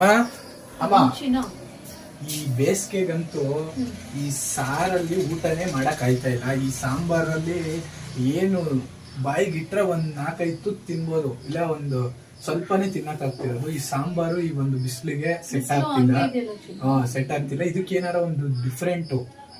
ಅಮ್ಮ ಈ ಬೇಸಿಗೆಗಂತೂ ಈ ಸಾರಲ್ಲಿ ಊಟನೇ ಮಾಡಕ್ ಆಯ್ತಾ ಇಲ್ಲ. ಈ ಸಾಂಬಾರಲ್ಲಿ ಏನು ಬಾಯಿಗೆ ಇಟ್ರೆ ಒಂದ್ ನಾಲ್ಕೈದು ತುತ್ತು ತಿನ್ಬೋದು ಇಲ್ಲ ಒಂದು ಸ್ವಲ್ಪನೇ ತಿನ್ನಕ್ ಆಗ್ತಿರೋದು. ಈ ಸಾಂಬಾರು ಈ ಒಂದು ಬಿಸಿಲಿಗೆ ಸೆಟ್ ಆಗ್ತಿಲ್ಲ. ಹಾ ಸೆಟ್ ಆಗ್ತಿಲ್ಲ. ಇದಕ್ಕೆ ಏನಾರ ಒಂದು ಡಿಫ್ರೆಂಟ್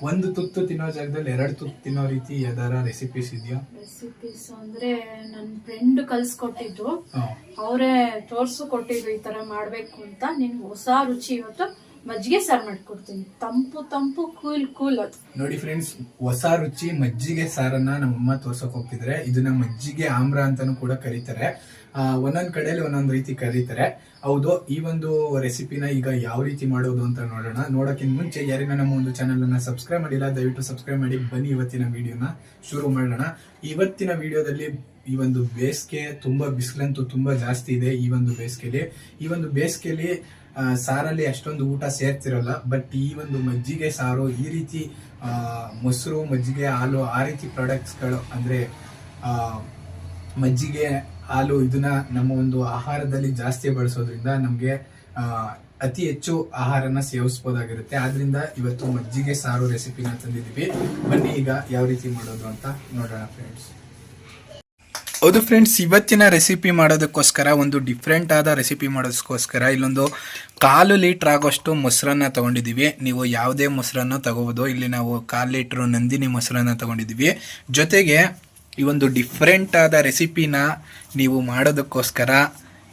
ಒಂದು ತುತ್ತು ತಿನ್ನೋ ಜಾಗದಲ್ಲಿ ಎರಡು ತುತ್ತು ತಿನ್ನೋ ರೀತಿ ಯಾವ್ದಾರ ರೆಸಿಪೀಸ್ ಇದೆಯಾ? ರೆಸಿಪೀಸ್ ಅಂದ್ರೆ ನನ್ನ ಫ್ರೆಂಡ್ ಕಲ್ಸ್ಕೊಟ್ಟಿದ್ದು. ಹಾ. ಅವರೇ ತೋರ್ಸು ಕೊಟ್ಟಿದ್ರು ಈ ತರ ಮಾಡ್ಬೇಕು ಅಂತ. ನಿನ್ಗೆ ಹೊಸ ರುಚಿ ಇವತ್ತು ಮಜ್ಜಿಗೆ ಸಾರು ಮಾಡ್ಕೊಡ್ತೀನಿ. ತಂಪು ತಂಪು ಕೂಲ್ ಕೂಲ್ ಅದು. ನೋಡಿ ಫ್ರೆಂಡ್ಸ್ ಹೊಸ ರುಚಿ ಮಜ್ಜಿಗೆ ಸಾರನ್ನ ನಮ್ಮಮ್ಮ ತೋರ್ಸಕ್ ಹೋಗ್ತಿದ್ರೆ ಇದನ್ನ ಮಜ್ಜಿಗೆ ಆಮ್ರ ಅಂತಾನು ಕೂಡ ಕರೀತಾರೆ. ಒಂದೊಂದ್ ಕಡೆಯಲ್ಲಿ ಒಂದೊಂದು ರೀತಿ ಕರೀತಾರೆ. ಹೌದು, ಈ ಒಂದು ರೆಸಿಪಿನ ಈಗ ಯಾವ ರೀತಿ ಮಾಡೋದು ಅಂತ ನೋಡೋಣ. ನೋಡೋಕ್ಕಿಂತ ಮುಂಚೆ ಯಾರಿನ ನಮ್ಮ ಒಂದು ಚಾನಲನ್ನು ಸಬ್ಸ್ಕ್ರೈಬ್ ಮಾಡಿಲ್ಲ, ದಯವಿಟ್ಟು ಸಬ್ಸ್ಕ್ರೈಬ್ ಮಾಡಿ, ಬನ್ನಿ ಇವತ್ತಿನ ವಿಡಿಯೋನ ಶುರು ಮಾಡೋಣ. ಇವತ್ತಿನ ವಿಡಿಯೋದಲ್ಲಿ ಈ ಒಂದು ಬೇಸಿಗೆ ತುಂಬಾ ಬಿಸಿಲಂತೂ ತುಂಬಾ ಜಾಸ್ತಿ ಇದೆ ಈ ಒಂದು ಬೇಸ್ಗೆಲಿ. ಈ ಒಂದು ಬೇಸಿಗೆಯಲ್ಲಿ ಸಾರಲ್ಲಿ ಅಷ್ಟೊಂದು ಊಟ ಸೇರ್ತಿರಲ್ಲ ಬಟ್ ಈ ಒಂದು ಮಜ್ಜಿಗೆ ಸಾರು ಈ ರೀತಿ ಮೊಸರು, ಮಜ್ಜಿಗೆ, ಹಾಲು ಆ ರೀತಿ ಪ್ರಾಡಕ್ಟ್ಸ್ಗಳು ಅಂದ್ರೆ ಮಜ್ಜಿಗೆ ಹಾಲು ಇದನ್ನ ನಮ್ಮ ಒಂದು ಆಹಾರದಲ್ಲಿ ಜಾಸ್ತಿ ಬಳಸೋದ್ರಿಂದ ನಮಗೆ ಅತಿ ಹೆಚ್ಚು ಆಹಾರನ ಸೇವಿಸ್ಬೋದಾಗಿರುತ್ತೆ. ಆದ್ರಿಂದ ಇವತ್ತು ಮಜ್ಜಿಗೆ ಸಾರು ರೆಸಿಪಿನ ತಂದಿದ್ದೀವಿ. ಬನ್ನಿ ಈಗ ಯಾವ ರೀತಿ ಮಾಡೋದು ಅಂತ ನೋಡೋಣ ಫ್ರೆಂಡ್ಸ್ ಹೌದು ಫ್ರೆಂಡ್ಸ್ ಇವತ್ತಿನ ರೆಸಿಪಿ ಮಾಡೋದಕ್ಕೋಸ್ಕರ, ಒಂದು ಡಿಫ್ರೆಂಟ್ ಆದ ರೆಸಿಪಿ ಮಾಡೋದಕ್ಕೋಸ್ಕರ ಇಲ್ಲೊಂದು ಕಾಲು ಲೀಟ್ರ್ ಆಗೋಷ್ಟು ಮೊಸರನ್ನ ತಗೊಂಡಿದ್ದೀವಿ. ನೀವು ಯಾವುದೇ ಮೊಸರನ್ನು ತಗೋಬೋದು. ಇಲ್ಲಿ ನಾವು ಕಾಲು ಲೀಟ್ರು ನಂದಿನಿ ಮೊಸರನ್ನ ತಗೊಂಡಿದ್ದೀವಿ. ಜೊತೆಗೆ ಈ ಒಂದು ಡಿಫ್ರೆಂಟ್ ಆದ ರೆಸಿಪಿನ ನೀವು ಮಾಡೋದಕ್ಕೋಸ್ಕರ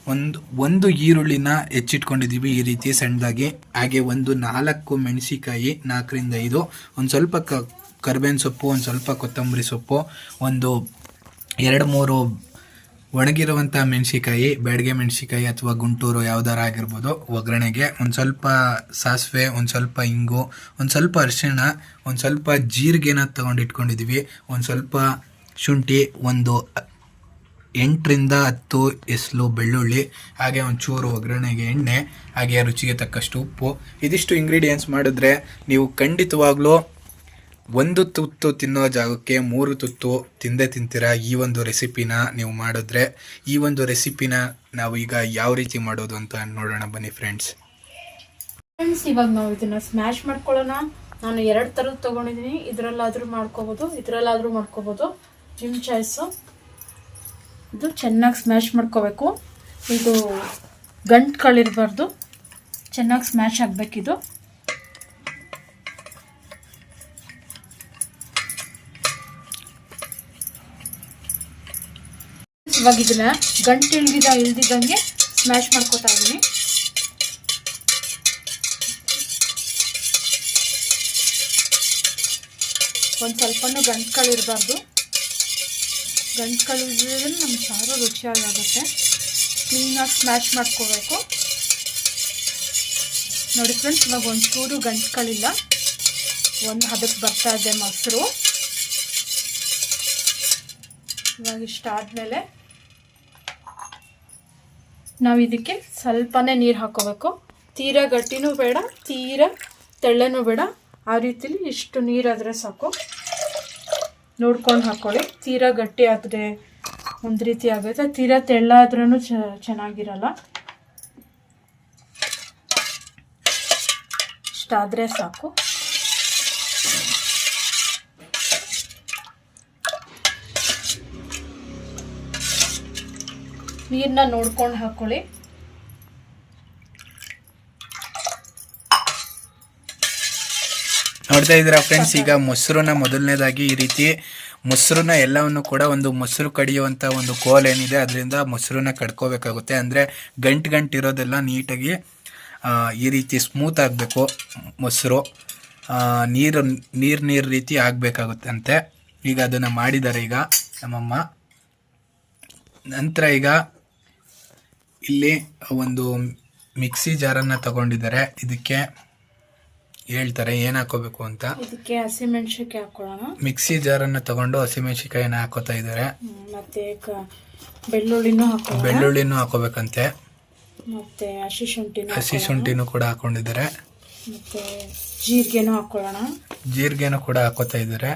ಒಂದು ಒಂದು ಈರುಳ್ಳಿನ ಹೆಚ್ಚಿಟ್ಕೊಂಡಿದ್ದೀವಿ ಈ ರೀತಿ ಸಣ್ಣದಾಗಿ. ಹಾಗೆ ಒಂದು ನಾಲ್ಕು ಮೆಣಸಿಕಾಯಿ ನಾಲ್ಕರಿಂದ ಐದು. ಒಂದು ಸ್ವಲ್ಪ ಕ, ಕರ್ಬೇವಿನ ಸೊಪ್ಪು, ಒಂದು ಸ್ವಲ್ಪ ಕೊತ್ತಂಬರಿ ಸೊಪ್ಪು, ಒಂದು ಎರಡು, ಮೂರು ಒಣಗಿರುವಂಥ ಮೆಣಸಿಕಾಯಿ ಬ್ಯಾಡಗೆ ಮೆಣಸಿಕಾಯಿ ಅಥವಾ ಗುಂಟೂರು ಯಾವ್ದಾರು ಆಗಿರ್ಬೋದು, ಒಗ್ಗರಣೆಗೆ. ಒಂದು ಸ್ವಲ್ಪ ಸಾಸಿವೆ, ಒಂದು ಸ್ವಲ್ಪ ಇಂಗು, ಒಂದು ಸ್ವಲ್ಪ ಅರಿಶಿಣ, ಒಂದು ಸ್ವಲ್ಪ ಜೀರಿಗೆನ ತೊಗೊಂಡು ಇಟ್ಕೊಂಡಿದ್ದೀವಿ ಒಂದು ಸ್ವಲ್ಪ ಶುಂಠಿ ಒಂದು ಎಂಟರಿಂದ ಹತ್ತು ಎಸ್ಲು ಬೆಳ್ಳುಳ್ಳಿ, ಹಾಗೆ ಒಂಚೂರು ಒಗ್ಗರಣೆಗೆ ಎಣ್ಣೆ, ಹಾಗೆ ರುಚಿಗೆ ತಕ್ಕಷ್ಟು ಉಪ್ಪು. ಇದಿಷ್ಟು ಇಂಗ್ರೀಡಿಯೆಂಟ್ಸ್ ಮಾಡಿದ್ರೆ ನೀವು ಖಂಡಿತವಾಗ್ಲೂ ಒಂದು ತುತ್ತು ತಿನ್ನೋ ಜಾಗಕ್ಕೆ ಮೂರು ತುತ್ತು ತಿಂದೇ ತಿಂತೀರಾ ಈ ಒಂದು ರೆಸಿಪಿನ ನೀವು ಮಾಡಿದ್ರೆ. ಈ ಒಂದು ರೆಸಿಪಿನ ನಾವು ಈಗ ಯಾವ ರೀತಿ ಮಾಡೋದು ಅಂತ ನೋಡೋಣ ಬನ್ನಿ ಫ್ರೆಂಡ್ಸ್ ಫ್ರೆಂಡ್ಸ್ ಇವಾಗ ನಾವು ಇದನ್ನ ಸ್ಮ್ಯಾಶ್ ಮಾಡ್ಕೊಳ್ಳೋಣ. ನಾನು ಎರಡು ಥರದ್ದು ತೊಗೊಂಡಿದ್ದೀನಿ. ಇದರಲ್ಲಾದರೂ ಮಾಡ್ಕೋಬೋದು ಇದರಲ್ಲಾದರೂ ಮಾಡ್ಕೋಬೋದು. ನಿಮ್ಮ ಚಾಯ್ಸು ಇದು ಚೆನ್ನಾಗಿ ಸ್ಮ್ಯಾಶ್ ಮಾಡ್ಕೋಬೇಕು. ಇದು ಗಂಟುಗಳಿರಬಾರ್ದು ಚೆನ್ನಾಗಿ ಸ್ಮ್ಯಾಶ್ ಆಗಬೇಕಿದು. ಇವಾಗ ಇದನ್ನ ಗಂಟು ಇಳ್ದಿದ ಇಳ್ದಿದ್ದಂಗೆ ಸ್ಮ್ಯಾಶ್ ಮಾಡ್ಕೋತಾ ಇದ್ದೀನಿ. ಒಂದು ಸ್ವಲ್ಪನೂ ಗಂಟುಗಳಿರಬಾರ್ದು ಗಂಟುಗಳಿದ್ರೆ ನಮ್ಮ ಸಾರು ರುಚಿಯಾಗುತ್ತೆ ಕ್ಲೀನಾಗಿ ಸ್ಮ್ಯಾಶ್ ಮಾಡ್ಕೋಬೇಕು. ನೋಡಿ ಫ್ರೆಂಡ್ಸ್ ಇವಾಗ ಒಂಚೂರು ಗಂಟುಗಳಿಲ್ಲ ಒಂದು ಹದಕ್ಕೆ ಬರ್ತಾ ಇದೆ ಮೊಸರು. ಇವಾಗ ಇಷ್ಟ ಆದಮೇಲೆ ನಾವು ಇದಕ್ಕೆ ಸ್ವಲ್ಪನೇ ನೀರು ಹಾಕೋಬೇಕು. ತೀರಾ ಗಟ್ಟಿನೂ ಬೇಡ, ತೀರಾ ತೆಳ್ಳನೂ ಬೇಡ. ಆ ರೀತಿಲಿ ಇಷ್ಟು ನೀರಾದರೆ ಸಾಕು. ನೋಡ್ಕೊಂಡು ಹಾಕ್ಕೊಳ್ಳಿ ತೀರಾ ಗಟ್ಟಿ ಆದರೆ ಒಂದು ರೀತಿ ಆಗುತ್ತೆ. ತೀರಾ ತೆಳ್ಳಾದ್ರೂ ಚೆನ್ನಾಗಿರಲ್ಲ. ಇಷ್ಟಾದರೆ ಸಾಕು. ನೀರನ್ನ ನೋಡ್ಕೊಂಡು ಹಾಕ್ಕೊಳ್ಳಿ ನೋಡ್ತಾ ಇದ್ದೀರಾ ಫ್ರೆಂಡ್ಸ್ ಈಗ ಮೊಸರನ್ನ ಮೊದಲನೇದಾಗಿ ಈ ರೀತಿ ಮೊಸರನ್ನ ಎಲ್ಲವನ್ನು ಕೂಡ ಒಂದು ಮೊಸರು ಕಡಿಯುವಂಥ ಒಂದು ಕೋಲ್ ಏನಿದೆ, ಅದರಿಂದ ಮೊಸರನ್ನ ಕಡ್ಕೋಬೇಕಾಗುತ್ತೆ. ಅಂದರೆ ಗಂಟು ಗಂಟು ಇರೋದೆಲ್ಲ ನೀಟಾಗಿ ಈ ರೀತಿ ಸ್ಮೂತ್ ಆಗಬೇಕು ಮೊಸರು. ನೀರು ನೀರು ನೀರು ರೀತಿ ಆಗಬೇಕಾಗುತ್ತೆ ಅಂತೆ ಈಗ ಅದನ್ನು ಮಾಡಿದ್ದಾರೆ ಈಗ ನಮ್ಮಮ್ಮ. ನಂತರ ಈಗ ಇಲ್ಲಿ ಒಂದು ಮಿಕ್ಸಿ ಜಾರನ್ನು ತಗೊಂಡಿದ್ದಾರೆ. ಇದಕ್ಕೆ ಹೇಳ್ತಾರೆ ಏನು ಹಾಕೋಬೇಕು ಅಂತ. ಇದಕ್ಕೆ ಹಸಿಮೆಣ್ಸಿನ್ಕಾಯಿ ಹಾಕೊಳ್ಳೋಣ ಮಿಕ್ಸಿ ಜಾರನ್ನು ತಗೊಂಡು ಹಸಿಮೆಣಸಿಕಾಯಿನ ಹಾಕೋತಾ ಇದ್ದಾರೆ. ಮತ್ತೆ ಬೆಳ್ಳುಳ್ಳಿನೂ ಬೆಳ್ಳುಳ್ಳಿನೂ ಹಾಕೋಬೇಕಂತೆ. ಮತ್ತೆ ಹಸಿ ಶುಂಠಿನೂ ಹಸಿ ಹಾಕೊಳ್ಳೋಣ. ಶುಂಠಿನೂ ಕೂಡ ಹಾಕೊಂಡಿದ್ದಾರೆ ಮತ್ತೆ ಜೀರಿಗೆನೂ ಹಾಕೊಳ್ಳೋಣ ಜೀರಿಗೆನೂ ಕೂಡ ಹಾಕೋತಾ ಇದ್ದಾರೆ.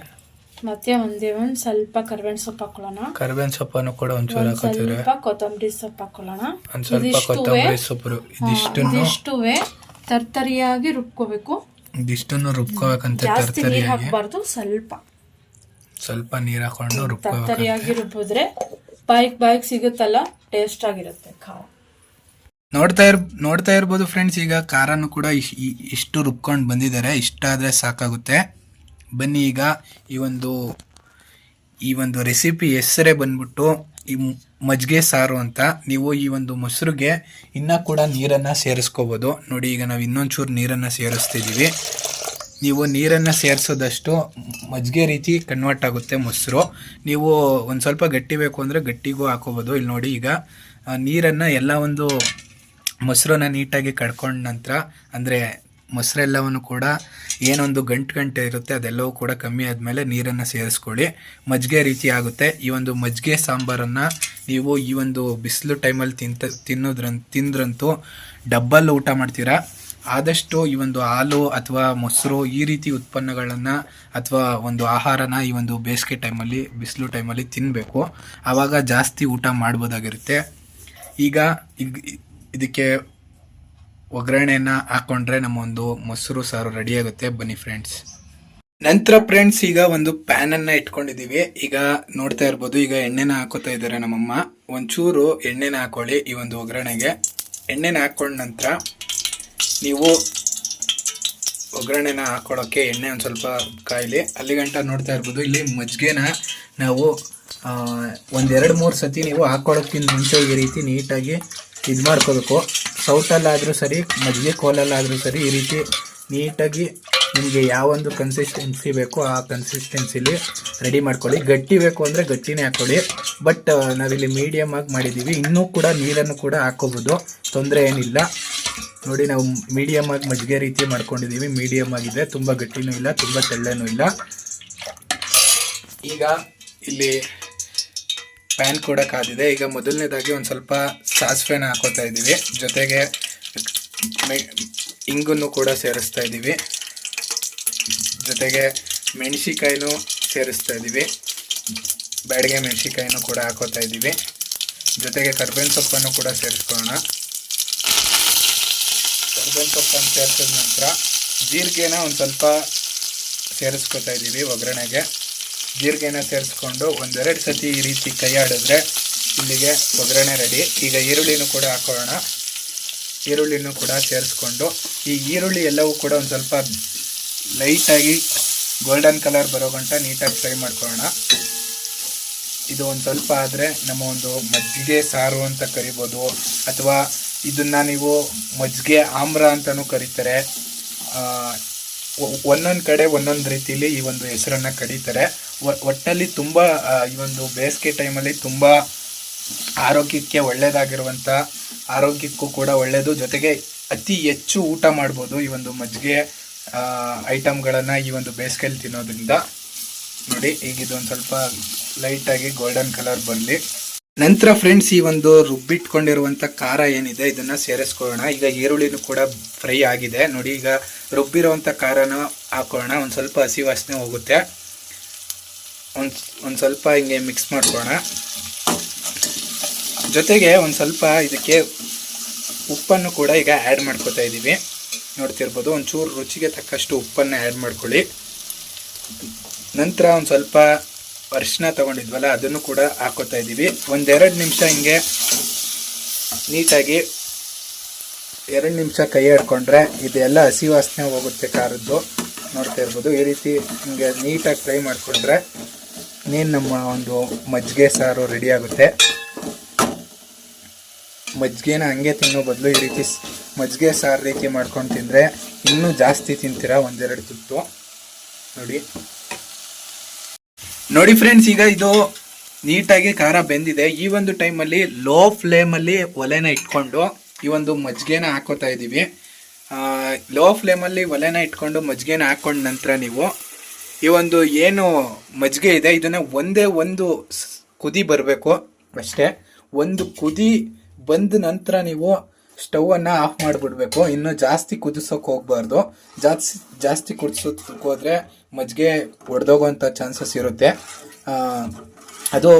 ಮತ್ತೆ ಒಂದೇ ಒಂದು ಸ್ವಲ್ಪ ಕರ್ಬೇವಿನ ಸೊಪ್ಪು ಹಾಕೊಳ್ಳೋಣ ಕರ್ಬೇವಿನ ಸೊಪ್ಪನ್ನು ಕೂಡ ಒಂಚೂರು ಹಾಕೋತಿದ್ರೆ ಸ್ವಲ್ಪ ಕೊತ್ತಂಬರಿ ಸೊಪ್ಪು ಹಾಕೊಳ್ಳೋಣ ಒಂದ್ ಸ್ವಲ್ಪ ಕೊತ್ತಂಬರಿ ಸೊಪ್ಪು ಇದಿಷ್ಟು ಇದಿಷ್ಟುವೆ ತರ್ತರಿಯಾಗಿ ರುಬ್ಕೋಬೇಕು. ಇದಿಷ್ಟನ್ನು ರುಬ್ಕೋಬೇಕಂತ ಜಾಸ್ತಿ ನೀರ್ ತರ್ತರಿಯಾಗಿ ಹಾಕ್ಬಾರ್ದು ಸ್ವಲ್ಪ. ಸ್ವಲ್ಪ ನೀರ್ ಹಾಕೊಂಡು ರುಬ್ಕೋಬೇಕು ತರ್ತರಿಯಾಗಿ ರುಬ್ಬಿದ್ರೆ ಬಾಯಿಗೆ ಬಾಯಿಗೆ ಸಿಗುತ್ತಲ್ಲ ಟೇಸ್ಟ್ ಆಗಿರುತ್ತೆ ಖಾರ. ನೋಡ್ತಾ ಇರ್ ನೋಡ್ತಾ ಇರ್ಬೋದು ಫ್ರೆಂಡ್ಸ್ ಈಗ ಖಾರನು ಕೂಡ ಇಶ್- ಇ- ಇಷ್ಟು ರುಬ್ಕೊಂಡು ಬಂದಿದ್ದಾರೆ. ಇಷ್ಟ ಆದರೆ ಸಾಕಾಗುತ್ತೆ. ಬನ್ನಿ ಈಗ ಈ ಒಂದು ಈ ಒಂದು ರೆಸಿಪಿ ಹೆಸರೇ ಬಂದ್ಬಿಟ್ಟು ಈ ಮಜ್ಜಿಗೆ ಸಾರು ಅಂತ ನೀವು ಈ ಒಂದು ಮೊಸರಿಗೆ ಇನ್ನೂ ಕೂಡ ನೀರನ್ನು ಸೇರಿಸ್ಕೋಬೋದು. ನೋಡಿ, ಈಗ ನಾವು ಇನ್ನೊಂಚೂರು ನೀರನ್ನು ಸೇರಿಸ್ತಿದ್ದೀವಿ. ನೀವು ನೀರನ್ನು ಸೇರಿಸೋದಷ್ಟು ಮಜ್ಜಿಗೆ ರೀತಿ ಕನ್ವರ್ಟ್ ಆಗುತ್ತೆ ಮೊಸರು. ನೀವು ಒಂದು ಸ್ವಲ್ಪ ಗಟ್ಟಿ ಬೇಕು ಅಂದರೆ ಗಟ್ಟಿಗೂ ಹಾಕೋಬೋದು. ಇಲ್ಲಿ ನೋಡಿ, ಈಗ ನೀರನ್ನು ಎಲ್ಲ ಒಂದು ಮೊಸರನ್ನ ನೀಟಾಗಿ ಕಡ್ಕೊಂಡ ನಂತರ, ಅಂದರೆ ಮೊಸರೆಲ್ಲವನ್ನು ಕೂಡ ಏನೊಂದು ಗಂಟು ಗಂಟೆ ಇರುತ್ತೆ, ಅದೆಲ್ಲವೂ ಕೂಡ ಕಮ್ಮಿ ಆದಮೇಲೆ ನೀರನ್ನು ಸೇರಿಸ್ಕೊಳ್ಳಿ. ಮಜ್ಜಿಗೆ ರೀತಿ ಆಗುತ್ತೆ ಈ ಒಂದು ಮಜ್ಜಿಗೆ ಸಾಂಬಾರನ್ನು ನೀವು ಈ ಒಂದು ಬಿಸಿಲು ಟೈಮಲ್ಲಿ ತಿಂತ ತಿನ್ನೋದ್ರನ್ ತಿಂದ್ರಂತೂ ಡಬ್ಬಲ್ ಊಟ ಮಾಡ್ತೀರಾ? ಆದಷ್ಟು ಈ ಒಂದು ಹಾಲು ಅಥವಾ ಮೊಸರು ಈ ರೀತಿ ಉತ್ಪನ್ನಗಳನ್ನು ಅಥವಾ ಒಂದು ಆಹಾರನ ಈ ಒಂದು ಬೇಸಿಗೆ ಟೈಮಲ್ಲಿ, ಬಿಸಿಲು ಟೈಮಲ್ಲಿ ತಿನ್ನಬೇಕು ಆವಾಗ ಜಾಸ್ತಿ ಊಟ ಮಾಡ್ಬೋದಾಗಿರುತ್ತೆ. ಈಗ ಇದಕ್ಕೆ ಒಗ್ಗರಣೆಯನ್ನ ಹಾಕೊಂಡ್ರೆ ನಮ್ಮ ಒಂದು ಮೊಸರು ಸಾರು ರೆಡಿ ಆಗುತ್ತೆ. ಬನ್ನಿ ಫ್ರೆಂಡ್ಸ್ ನಂತರ ಫ್ರೆಂಡ್ಸ್ ಈಗ ಒಂದು ಪ್ಯಾನ್ ಅನ್ನ ಇಟ್ಕೊಂಡಿದೀವಿ. ಈಗ ನೋಡ್ತಾ ಇರ್ಬೋದು, ಈಗ ಎಣ್ಣೆನ ಹಾಕೋತಾ ಇದ್ದಾರೆ ನಮ್ಮಮ್ಮ. ಒಂಚೂರು ಎಣ್ಣೆನ ಹಾಕೊಳ್ಳಿ ಈ ಒಂದು ಒಗ್ಗರಣೆಗೆ. ಎಣ್ಣೆನ ಹಾಕೊಂಡ ನಂತರ ನೀವು ಒಗ್ಗರಣೆನ ಹಾಕೊಳ್ಳೋಕ್ಕೆ ಎಣ್ಣೆ ಒಂದು ಸ್ವಲ್ಪ ಕಾಯಿಲಿ. ಅಲ್ಲಿಗಂಟ ನೋಡ್ತಾ ಇರ್ಬೋದು, ಇಲ್ಲಿ ಮಜ್ಜಿಗೆನ ನಾವು ಒಂದೆರಡು ಮೂರು ಸತಿ ನೀವು ಹಾಕೊಳ್ಳೋಕ್ಕಿಂತ ಮುಂಚೆ ಈ ರೀತಿ ನೀಟಾಗಿ ಇದು ಮಾಡ್ಕೋಬೇಕು ಸೌಟಲ್ಲಾದರೂ ಸರಿ, ಮಜ್ಜಿಗೆ ಕೋಲಲ್ಲಾದರೂ ಸರಿ, ಈ ರೀತಿ ನೀಟಾಗಿ ನಿಮಗೆ ಯಾವೊಂದು ಕನ್ಸಿಸ್ಟೆನ್ಸಿ ಬೇಕೋ ಆ ಕನ್ಸಿಸ್ಟೆನ್ಸಿಲಿ ರೆಡಿ ಮಾಡ್ಕೊಳ್ಳಿ. ಗಟ್ಟಿ ಬೇಕು ಅಂದರೆ ಗಟ್ಟಿನೇ ಹಾಕೊಳ್ಳಿ ಬಟ್ ನಾವಿಲ್ಲಿ ಮೀಡಿಯಮ್ ಆಗಿ ಮಾಡಿದ್ದೀವಿ. ಇನ್ನೂ ಕೂಡ ನೀರನ್ನು ಕೂಡ ಹಾಕೋಬೋದು ತೊಂದರೆ ಏನಿಲ್ಲ. ನೋಡಿ, ನಾವು ಮೀಡಿಯಮ್ ಆಗಿ ಮಜ್ಜಿಗೆ ರೀತಿ ಮಾಡ್ಕೊಂಡಿದ್ದೀವಿ. ಮೀಡಿಯಮ್ ಆಗಿದೆ. ತುಂಬ ಗಟ್ಟಿನೂ ಇಲ್ಲ, ತುಂಬ ತೆಳ್ಳನೂ ಇಲ್ಲ. ಈಗ ಇಲ್ಲಿ ಪ್ಯಾನ್ ಕೂಡ ಕಾದಿದೆ. ಈಗ ಮೊದಲನೇದಾಗಿ ಒಂದು ಸ್ವಲ್ಪ ಸಾಸಿವೆನ ಹಾಕೋತಾ ಇದ್ದೀವಿ ಜೊತೆಗೆ ಮೆ- ಇಂಗನ್ನು ಕೂಡ ಸೇರಿಸ್ತಾ ಇದ್ದೀವಿ ಜೊತೆಗೆ ಮೆಣಸಿಕಾಯಿನೂ ಸೇರಿಸ್ತಾ ಇದ್ದೀವಿ ಬ್ಯಾಡಿಗೆ ಮೆಣಸಿಕಾಯಿನೂ ಕೂಡ ಹಾಕೋತಾ ಇದ್ದೀವಿ ಜೊತೆಗೆ ಕರ್ಬೇವಿನ ಸೊಪ್ಪನ್ನು ಕೂಡ ಸೇರಿಸ್ಕೊಳ್ಳೋಣ. ಕರ್ಬೇವಿನ ಸೊಪ್ಪನ್ನು ಸೇರಿಸಿದ ನಂತರ ಜೀರಿಗೆನ ಒಂದು ಸ್ವಲ್ಪ ಸೇರಿಸ್ಕೊತಾ ಇದ್ದೀವಿ ಒಗ್ಗರಣೆಗೆ. ಜೀರಿಗೆನ ಸೇರಿಸ್ಕೊಂಡು ಒಂದೆರಡು ಸತಿ ಈ ರೀತಿ ಕೈ ಆಡಿದ್ರೆ ಇಲ್ಲಿಗೆ ಒಗ್ಗರಣೆ ರೆಡಿ ಈಗ ಈರುಳ್ಳಿನೂ ಕೂಡ ಹಾಕೊಳ್ಳೋಣ ಈರುಳ್ಳಿನೂ ಕೂಡ ಸೇರಿಸ್ಕೊಂಡು ಈ ಈರುಳ್ಳಿ ಎಲ್ಲವೂ ಕೂಡ ಒಂದು ಸ್ವಲ್ಪ ಲೈಟಾಗಿ ಗೋಲ್ಡನ್ ಕಲರ್ ಬರೋ ಗಂಟ ನೀಟಾಗಿ ಫ್ರೈ ಮಾಡ್ಕೊಳ್ಳೋಣ. ಇದು ಒಂದು ಸ್ವಲ್ಪ ಆದರೆ ನಮ್ಮ ಒಂದು ಮಜ್ಜಿಗೆ ಸಾರು ಅಂತ ಕರಿಬೋದು. ಅಥವಾ ಇದನ್ನು ನೀವು ಮಜ್ಜಿಗೆ ಆಮ್ರ ಅಂತಲೂ ಕರೀತಾರೆ. ಒಂದೊಂದು ಕಡೆ ಒಂದೊಂದು ರೀತಿಯಲ್ಲಿ ಈ ಒಂದು ಹೆಸರನ್ನು ಕರೀತಾರೆ. ಒಟ್ಟಲ್ಲಿ ತುಂಬ ಈ ಒಂದು ಬೇಸಿಗೆ ಟೈಮಲ್ಲಿ ತುಂಬ ಆರೋಗ್ಯಕ್ಕೆ ಒಳ್ಳೆಯದಾಗಿರುವಂಥ ಆರೋಗ್ಯಕ್ಕೂ ಕೂಡ ಒಳ್ಳೆಯದು ಜೊತೆಗೆ ಅತಿ ಹೆಚ್ಚು ಊಟ ಮಾಡ್ಬೋದು ಈ ಒಂದು ಮಜ್ಜಿಗೆ ಐಟಮ್ಗಳನ್ನು ಈ ಒಂದು ಬೇಸಿಗೆಯಲ್ಲಿ ತಿನ್ನೋದ್ರಿಂದ. ನೋಡಿ, ಈಗ ಇದೊಂದು ಸ್ವಲ್ಪ ಲೈಟಾಗಿ ಗೋಲ್ಡನ್ ಕಲರ್ ಬರಲಿ. ನಂತರ ಫ್ರೆಂಡ್ಸ್ ಈ ಒಂದು ರುಬ್ಬಿಟ್ಕೊಂಡಿರುವಂಥ ಖಾರ ಏನಿದೆ, ಇದನ್ನು ಸೇರಿಸ್ಕೊಳ್ಳೋಣ. ಈಗ ಈರುಳ್ಳಿನೂ ಕೂಡ ಫ್ರೈ ಆಗಿದೆ. ನೋಡಿ, ಈಗ ರುಬ್ಬಿರುವಂಥ ಖಾರನ ಹಾಕೊಳ್ಳೋಣ. ಒಂದು ಸ್ವಲ್ಪ ಹಸಿ ವಾಸನೆ ಹೋಗುತ್ತೆ. ಒಂದು ಒಂದು ಸ್ವಲ್ಪ ಹಿಂಗೆ ಮಿಕ್ಸ್ ಮಾಡ್ಕೋಣ ಜೊತೆಗೆ ಒಂದು ಸ್ವಲ್ಪ ಇದಕ್ಕೆ ಉಪ್ಪನ್ನು ಕೂಡ ಈಗ ಆ್ಯಡ್ ಮಾಡ್ಕೋತಾ ಇದ್ದೀವಿ ನೋಡ್ತಿರ್ಬೋದು ಒಂಚೂರು ರುಚಿಗೆ ತಕ್ಕಷ್ಟು ಉಪ್ಪನ್ನು ಆ್ಯಡ್ ಮಾಡ್ಕೊಳ್ಳಿ. ನಂತರ ಒಂದು ಸ್ವಲ್ಪ ಅರಿಶಿನ ತಗೊಂಡಿದ್ವಲ್ಲ, ಅದನ್ನು ಕೂಡ ಹಾಕೋತಾ ಇದ್ದೀವಿ ಒಂದೆರಡು ನಿಮಿಷ ಹಿಂಗೆ ನೀಟಾಗಿ ಎರಡು ನಿಮಿಷ ಕೈ ಆಡ್ಕೊಂಡ್ರೆ ಇದೆಲ್ಲ ಹಸಿ ವಾಸನೆ ಹೋಗುತ್ತೆ ಖಾರದ್ದು. ನೋಡ್ತಾ ಇರ್ಬೋದು, ಈ ರೀತಿ ಹಿಂಗೆ ನೀಟಾಗಿ ಫ್ರೈ ಮಾಡಿಕೊಂಡ್ರೆ ನೀನು ನಮ್ಮ ಒಂದು ಮಜ್ಜಿಗೆ ಸಾರು ರೆಡಿ ಆಗುತ್ತೆ. ಮಜ್ಜಿಗೆನ ಹಂಗೆ ತಿನ್ನೋ ಬದಲು ಈ ರೀತಿ ಮಜ್ಜಿಗೆ ಸಾರು ರೀತಿ ಮಾಡ್ಕೊಂಡು ತಿಂದರೆ ಇನ್ನೂ ಜಾಸ್ತಿ ತಿಂತೀರಾ ಒಂದೆರಡು ತುತ್ತು. ನೋಡಿ. ನೋಡಿ ಫ್ರೆಂಡ್ಸ್ ಈಗ ಇದು ನೀಟಾಗಿ ಖಾರ ಬೆಂದಿದೆ. ಈ ಒಂದು ಟೈಮಲ್ಲಿ ಲೋ ಫ್ಲೇಮಲ್ಲಿ ಒಲೆನ ಇಟ್ಕೊಂಡು ಈ ಒಂದು ಮಜ್ಜಿಗೆನ ಹಾಕೋತಾ ಇದ್ದೀವಿ ಲೋ ಫ್ಲೇಮಲ್ಲಿ ಒಲೆನ ಇಟ್ಕೊಂಡು ಮಜ್ಜಿಗೆನ ಹಾಕೊಂಡ ನಂತರ ನೀವು ಈ ಒಂದು ಏನು ಮಜ್ಜಿಗೆ ಇದೆ, ಇದನ್ನ ಒಂದೇ ಒಂದು ಕುದಿ ಬರಬೇಕು ಅಷ್ಟೇ. ಒಂದು ಕುದಿ ಬಂದ ನಂತರ ನೀವು ಸ್ಟವನ್ನು ಆಫ್ ಮಾಡಿಬಿಡ್ಬೇಕು. ಇನ್ನು ಜಾಸ್ತಿ ಕುದಿಸೋಕೆ ಹೋಗಬಾರ್ದು. ಜಾಸ್ತಿ ಜಾಸ್ತಿ ಕುದಿಸೋಕೆ ಹೋದರೆ ಮಜ್ಜಿಗೆ ಒಡೆದೋಗೋಂಥ ಚಾನ್ಸಸ್ ಇರುತ್ತೆ. ಅದು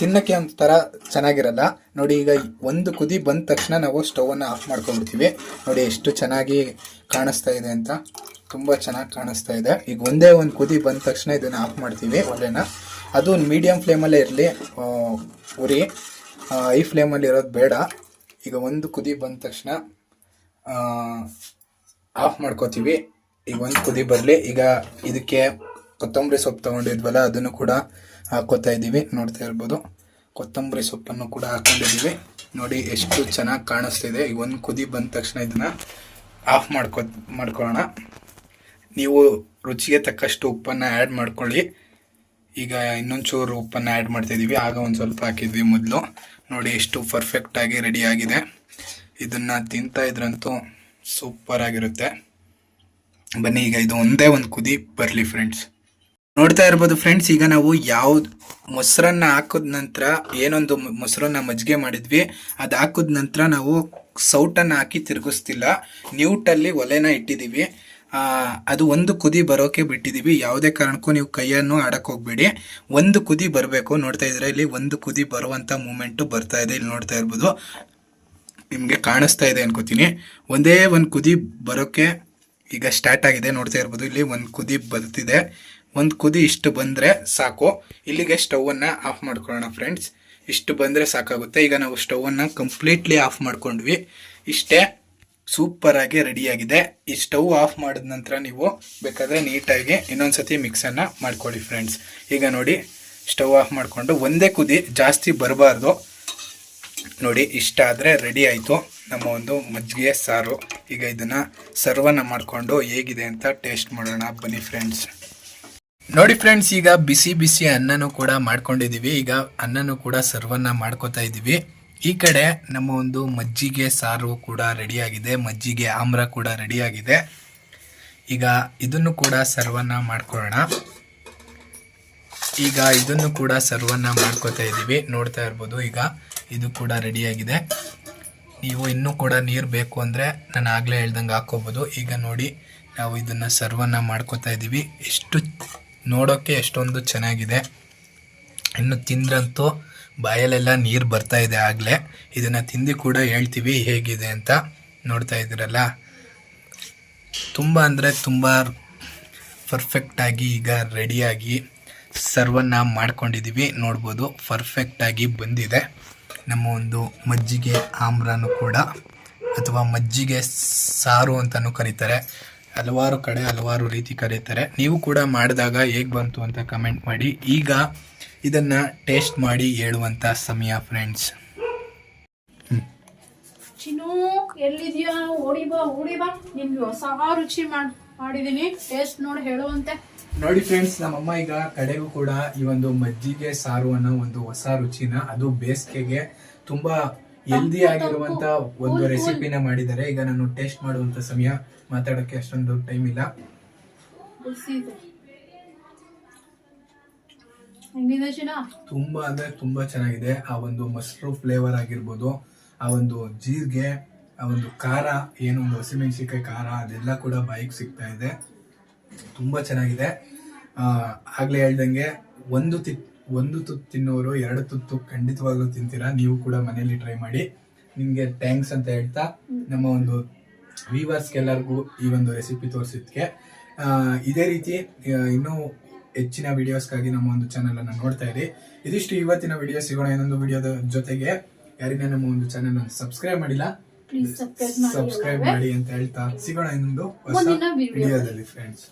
ತಿನ್ನಕ್ಕೆ ಒಂಥರ ಚೆನ್ನಾಗಿರಲ್ಲ. ನೋಡಿ, ಈಗ ಒಂದು ಕುದಿ ಬಂದ ತಕ್ಷಣ ನಾವು ಸ್ಟವನ್ನು ಆಫ್ ಮಾಡ್ಕೊಂಡ್ಬಿಡ್ತೀವಿ. ನೋಡಿ, ಎಷ್ಟು ಚೆನ್ನಾಗಿ ಕಾಣಿಸ್ತಾ ಇದೆ ಅಂತ. ತುಂಬ ಚೆನ್ನಾಗಿ ಕಾಣಿಸ್ತಾ ಇದೆ. ಈಗ ಒಂದೇ ಒಂದು ಕುದಿ ಬಂದ ತಕ್ಷಣ ಇದನ್ನು ಆಫ್ ಮಾಡ್ತೀವಿ ಒಲೆನ. ಅದು ಮೀಡಿಯಮ್ ಫ್ಲೇಮಲ್ಲೇ ಇರಲಿ ಉರಿ. ಐ ಫ್ಲೇಮಲ್ಲಿ ಇರೋದು ಬೇಡ. ಈಗ ಒಂದು ಕುದಿ ಬಂದ ತಕ್ಷಣ ಆಫ್ ಮಾಡ್ಕೋತೀವಿ. ಈಗ ಒಂದು ಕುದಿ ಬರಲಿ. ಈಗ ಇದಕ್ಕೆ ಕೊತ್ತಂಬರಿ ಸೊಪ್ಪು ತೊಗೊಂಡಿದ್ವಲ್ಲ, ಅದನ್ನು ಕೂಡ ಹಾಕೋತಾ ಇದ್ದೀವಿ. ನೋಡ್ತಾ ಇರ್ಬೋದು. ಕೊತ್ತಂಬರಿ ಸೊಪ್ಪನ್ನು ಕೂಡ ಹಾಕೊಂಡಿದ್ದೀವಿ. ನೋಡಿ ಎಷ್ಟು ಚೆನ್ನಾಗಿ ಕಾಣಿಸ್ತಿದೆ. ಈಗ ಒಂದು ಕುದಿ ಬಂದ ತಕ್ಷಣ ಇದನ್ನು ಆಫ್ ಮಾಡ್ಕೊ, ಮಾಡ್ಕೊಳ್ಳೋಣ. ನೀವು ರುಚಿಗೆ ತಕ್ಕಷ್ಟು ಉಪ್ಪನ್ನು ಆ್ಯಡ್ ಮಾಡ್ಕೊಳ್ಳಿ. ಈಗ ಇನ್ನೊಂದು ಚೂರು ಉಪ್ಪನ್ನು ಆ್ಯಡ್ ಮಾಡ್ತಾಯಿದ್ದೀವಿ ಆಗ ಒಂದು ಸ್ವಲ್ಪ ಹಾಕಿದ್ವಿ ಮೊದಲು. ನೋಡಿ ಎಷ್ಟು ಪರ್ಫೆಕ್ಟಾಗಿ ರೆಡಿ ಆಗಿದೆ. ಇದನ್ನು ತಿಂತಾ ಇದ್ರಂತೂ ಸೂಪರ್ ಆಗಿರುತ್ತೆ. ಬನ್ನಿ, ಈಗ ಇದು ಒಂದೇ ಒಂದು ಕುದಿ ಬರಲಿ ಫ್ರೆಂಡ್ಸ್ ನೋಡ್ತಾ ಇರ್ಬೋದು ಫ್ರೆಂಡ್ಸ್ ಈಗ ನಾವು ಯಾವ್ದು ಮೊಸರನ್ನ ಹಾಕಿದ ನಂತರ ಏನೊಂದು ಮೊಸರನ್ನ ಮಜ್ಜಿಗೆ ಮಾಡಿದ್ವಿ. ಅದು ಹಾಕಿದ ನಂತರ ನಾವು ಸೌಟನ್ನು ಹಾಕಿ ತಿರುಗಿಸ್ತಿಲ್ಲ. ನ್ಯೂಟಲ್ಲಿ ಒಲೆನ ಇಟ್ಟಿದ್ದೀವಿ ಅದು ಒಂದು ಕುದಿ ಬರೋಕೆ ಬಿಟ್ಟಿದ್ದೀವಿ ಯಾವುದೇ ಕಾರಣಕ್ಕೂ ನೀವು ಕೈಯನ್ನು ಆಡಕ್ಕೆ ಹೋಗಬೇಡಿ. ಒಂದು ಕುದಿ ಬರಬೇಕು. ನೋಡ್ತಾ ಇದ್ರೆ ಇಲ್ಲಿ ಒಂದು ಕುದಿ ಬರುವಂಥ ಮೂಮೆಂಟು ಬರ್ತಾ ಇದೆ. ಇಲ್ಲಿ ನೋಡ್ತಾ ಇರ್ಬೋದು. ನಿಮಗೆ ಕಾಣಿಸ್ತಾ ಇದೆ ಅನ್ಕೋತೀನಿ. ಒಂದೇ ಒಂದು ಕುದಿ ಬರೋಕ್ಕೆ ಈಗ ಸ್ಟಾರ್ಟ್ ಆಗಿದೆ. ನೋಡ್ತಾ ಇರ್ಬೋದು. ಇಲ್ಲಿ ಒಂದು ಕುದಿ ಬರ್ತಿದೆ. ಒಂದು ಕುದಿ ಇಷ್ಟು ಬಂದರೆ ಸಾಕು. ಇಲ್ಲಿಗೆ ಸ್ಟವನ್ನು ಆಫ್ ಮಾಡ್ಕೊಳ್ಳೋಣ ಫ್ರೆಂಡ್ಸ್ ಇಷ್ಟು ಬಂದರೆ ಸಾಕಾಗುತ್ತೆ. ಈಗ ನಾವು ಸ್ಟವನ್ನು ಕಂಪ್ಲೀಟ್ಲಿ ಆಫ್ ಮಾಡ್ಕೊಂಡ್ವಿ. ಇಷ್ಟೇ ಸೂಪರಾಗಿ ರೆಡಿಯಾಗಿದೆ ಈ ಸ್ಟವ್ ಆಫ್ ಮಾಡಿದ ನಂತರ ನೀವು ಬೇಕಾದರೆ ನೀಟಾಗಿ ಇನ್ನೊಂದ್ಸತಿ ಮಿಕ್ಸನ್ನು ಮಾಡ್ಕೊಳ್ಳಿ ಫ್ರೆಂಡ್ಸ್ ಈಗ ನೋಡಿ, ಸ್ಟವ್ ಆಫ್ ಮಾಡಿಕೊಂಡು ಒಂದೇ ಕುದಿ ಜಾಸ್ತಿ ಬರಬಾರ್ದು. ನೋಡಿ ಇಷ್ಟ ಆದರೆ ರೆಡಿ ಆಯಿತು. ನಮ್ಮ ಒಂದು ಮಜ್ಜಿಗೆ ಸಾರು. ಈಗ ಇದನ್ನು ಸರ್ವನ್ನ ಮಾಡಿಕೊಂಡು ಹೇಗಿದೆ ಅಂತ ಟೇಸ್ಟ್ ಮಾಡೋಣ. ಬನ್ನಿ ಫ್ರೆಂಡ್ಸ್ ನೋಡಿ ಫ್ರೆಂಡ್ಸ್ ಈಗ ಬಿಸಿ ಬಿಸಿ ಅನ್ನನೂ ಕೂಡ ಮಾಡ್ಕೊಂಡಿದ್ದೀವಿ ಈಗ ಅನ್ನನೂ ಕೂಡ ಸರ್ವನ್ನ ಮಾಡ್ಕೋತಾ ಇದ್ದೀವಿ ಈ ಕಡೆ ನಮ್ಮ ಒಂದು ಮಜ್ಜಿಗೆ ಸಾರು ಕೂಡ ರೆಡಿಯಾಗಿದೆ. ಮಜ್ಜಿಗೆ ಆಮ್ರ ಕೂಡ ರೆಡಿಯಾಗಿದೆ. ಈಗ ಇದನ್ನು ಕೂಡ ಸರ್ವನ್ನ ಮಾಡ್ಕೊಳ್ಳೋಣ. ಈಗ ಇದನ್ನು ಕೂಡ ಸರ್ವನ್ನ ಮಾಡ್ಕೋತಾ ಇದ್ದೀವಿ ನೋಡ್ತಾ ಇರ್ಬೋದು, ಈಗ ಇದು ಕೂಡ ರೆಡಿಯಾಗಿದೆ. ನೀವು ಇನ್ನೂ ಕೂಡ ನೀರು ಬೇಕು ಅಂದರೆ ನಾನು ಆಗಲೇ ಹೇಳ್ದಂಗೆ ಹಾಕೋಬೋದು ಈಗ ನೋಡಿ, ನಾವು ಇದನ್ನು ಸರ್ವನ್ನ ಮಾಡ್ಕೋತಾ ಇದ್ದೀವಿ ಎಷ್ಟು ನೋಡೋಕ್ಕೆ ಎಷ್ಟೊಂದು ಚೆನ್ನಾಗಿದೆ. ಇನ್ನು ತಿಂದ್ರಂತೂ ಬಾಯಲ್ಲೆಲ್ಲ ನೀರು ಬರ್ತಾ ಇದೆ ಆಗಲೇ. ಇದನ್ನು ತಿಂದು ಕೂಡ ಹೇಳ್ತೀವಿ ಹೇಗಿದೆ ಅಂತ ನೋಡ್ತಾ ಇದ್ದೀರಲ್ಲ. ತುಂಬ ಅಂದರೆ ತುಂಬ ಪರ್ಫೆಕ್ಟಾಗಿ ಈಗ ರೆಡಿಯಾಗಿ ಸರ್ವನ್ನ ಮಾಡ್ಕೊಂಡಿದ್ದೀವಿ ನೋಡ್ಬೋದು ಪರ್ಫೆಕ್ಟಾಗಿ ಬಂದಿದೆ. ನಮ್ಮ ಒಂದು ಮಜ್ಜಿಗೆ ಆಮ್ರನೂ ಕೂಡ, ಅಥವಾ ಮಜ್ಜಿಗೆ ಸಾರು ಅಂತಲೂ ಕರೀತಾರೆ. ಹಲವಾರು ಕಡೆ ಹಲವಾರು ರೀತಿ ಕರೀತಾರೆ. ನೀವು ಕೂಡ ಮಾಡಿದಾಗ ಹೇಗೆ ಬಂತು ಅಂತ ಕಮೆಂಟ್ ಮಾಡಿ. ಈಗ ಇದನ್ನು ಟೇಸ್ಟ್ ಮಾಡಿ ಹೇಳುವಂಥ ಸಮಯ ಫ್ರೆಂಡ್ಸ್ ಚಿನ್ನು ಎಲ್ಲಿದ್ಯಾ? ಓಡಿ ಬಾ ಓಡಿ ಬಾ. ನಿಮ್ಗೆ ಹೊಸ ರುಚಿ ಮಾಡ್ ಮಾಡಿದೀನಿ. ಟೇಸ್ಟ್ ನೋಡಿ ಹೇಳುವಂತೆ. ನೋಡಿ ಫ್ರೆಂಡ್ಸ್ ನಮ್ಮಮ್ಮ ಈಗ ಕಡೆಗೂ ಕೂಡ ಈ ಒಂದು ಮಜ್ಜಿಗೆ ಸಾರು ಅನ್ನೋ ಒಂದು ಹೊಸ ರುಚಿನ ಅದು ಬೇಸಿಗೆಗೆ ತುಂಬಾ ಹೆಲ್ದಿ ಆಗಿರುವಂತ ಒಂದು ರೆಸಿಪಿನ ಮಾಡಿದ್ದಾರೆ ಈಗ ನಾನು ಟೇಸ್ಟ್ ಮಾಡುವಂತ ಸಮಯ ಮಾತಾಡಕ್ಕೆ ಅಷ್ಟೊಂದು ಟೈಮ್ ಇಲ್ಲ. ತುಂಬಾ ಅಂದ್ರೆ ತುಂಬಾ ಚೆನ್ನಾಗಿದೆ. ಆ ಒಂದು ಮೊಸರು ಫ್ಲೇವರ್ ಆಗಿರ್ಬೋದು ಆ ಒಂದು ಜೀರಿಗೆ ಆ ಒಂದು ಖಾರ ಏನೊಂದು ಹಸಿಮೆಣಸಿಕಾಯಿ ಖಾರ ಅದೆಲ್ಲ ಕೂಡ ಬಾಯಿಗೆ ಸಿಗ್ತಾ ಇದೆ. ತುಂಬಾ ಚೆನ್ನಾಗಿದೆ. ಆಗ್ಲೇ ಹೇಳ್ದಂಗೆ ಒಂದು ತಿ ಒಂದು ತುತ್ತು ತಿನ್ನೋರು ಎರಡು ತುತ್ತು ಖಂಡಿತವಾಗ್ಲೂ ತಿಂತೀರಾ? ನೀವು ಕೂಡ ಮನೆಯಲ್ಲಿ ಟ್ರೈ ಮಾಡಿ. ನಿಮಗೆ ಥ್ಯಾಂಕ್ಸ್ ಅಂತ ಹೇಳ್ತಾ ನಮ್ಮ ಒಂದು ವ್ಯೂವರ್ಸ್ಗೆಲ್ಲರಿಗೂ ಈ ಒಂದು ರೆಸಿಪಿ ತೋರಿಸಿದ್ಕೆ. ಇದೇ ರೀತಿ ಇನ್ನೂ ಹೆಚ್ಚಿನ ವಿಡಿಯೋಸ್ಗಾಗಿ ನಮ್ಮ ಒಂದು ಚಾನಲ್ ಅನ್ನು ನೋಡ್ತಾ ಇರಿ. ಇದಿಷ್ಟು ಇವತ್ತಿನ ವಿಡಿಯೋ ಸಿಗೋಣ ಇನ್ನೊಂದು ವಿಡಿಯೋದ ಜೊತೆಗೆ. ಯಾರಿನ ನಮ್ಮ ಒಂದು ಚಾನಲ್ ಅನ್ನು ಸಬ್ಸ್ಕ್ರೈಬ್ ಮಾಡಿಲ್ಲ ಸಬ್ಸ್ಕ್ರೈಬ್ ಮಾಡಿ ಅಂತ ಹೇಳ್ತಾ ಸಿಗೋಣ ಇನ್ನೊಂದು ಹೊಸ ವಿಡಿಯೋದಲ್ಲಿ ಫ್ರೆಂಡ್ಸ್